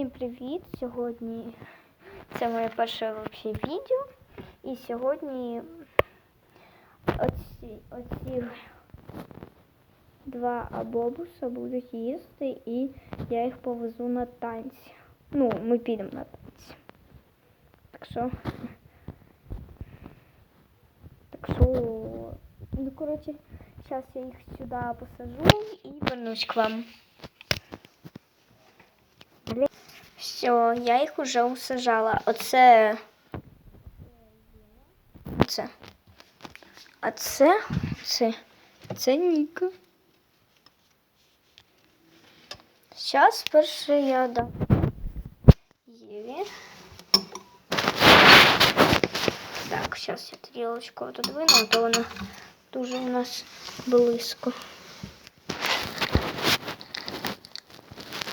Всім привіт! Сьогодні це моє перше вообще відео. І сьогодні оці, оці два абобуса будуть їсти і я їх повезу на танці. Ну, ми підемо на танці. Так що. Так що. Ну, коротше, зараз я їх сюди посажу і вернусь к вам. Все, я їх уже усажала. Оце. Оце. А це. Це. Це Ніка. Зараз перше я дам Єві. Так, зараз я тарілочку отодвину, а то вона дуже у нас близько.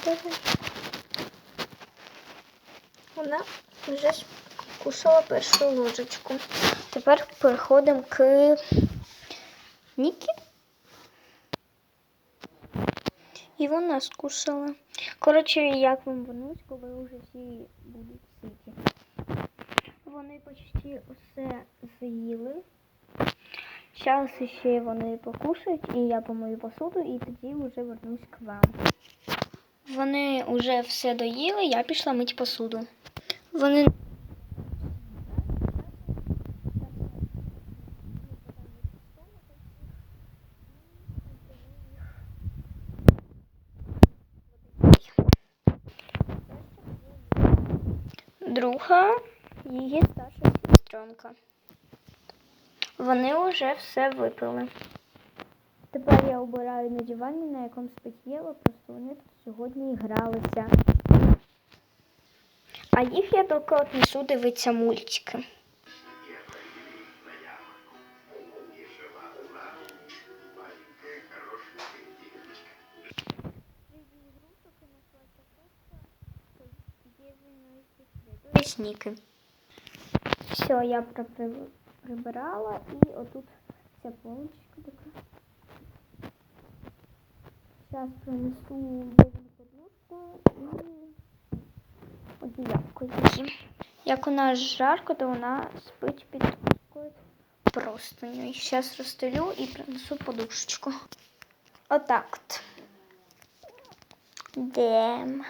Давай. Вона вже кусала першу ложечку. Тепер переходимо к Нікі. І вона скусала. Коротше, як вам вернуть, коли вже всі будуть ситі. Вони почти усе з'їли. Зараз ще вони покушають, і я помию посуду, і тоді вже вернусь к вам. Вони вже все доїли, я пішла мити посуду. Вони. Друга її старша сестренка. Вони вже все випили. Тепер я обираю на дивані, на якому спить Єва, просто вони тут сьогодні гралися. А їх я тільки отнесу дивитися мультики. Сніки. Все, я прибирала і отут ця полочка Зараз принесу подушку і одіялко її. Як у нас жарко, то вона спить під такою простиню. Зараз розстелю і принесу подушечку. Отак от. Дем.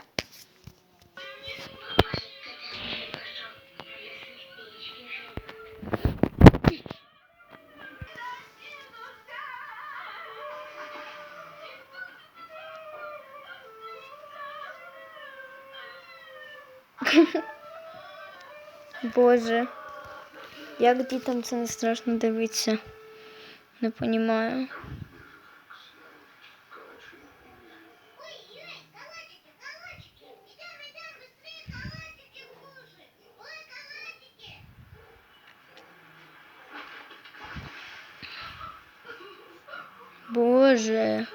Боже, як дітям це не страшно дивитися. Не розумію. Ой,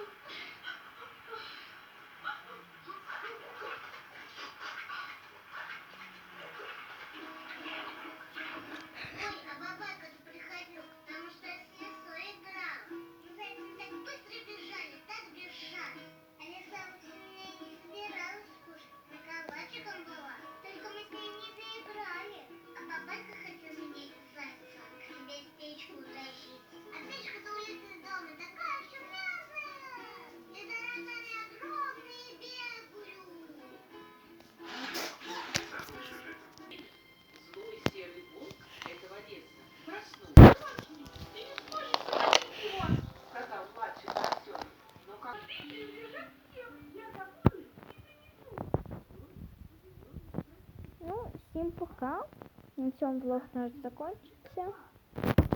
всім пока. На цьому влог наш закінчиться.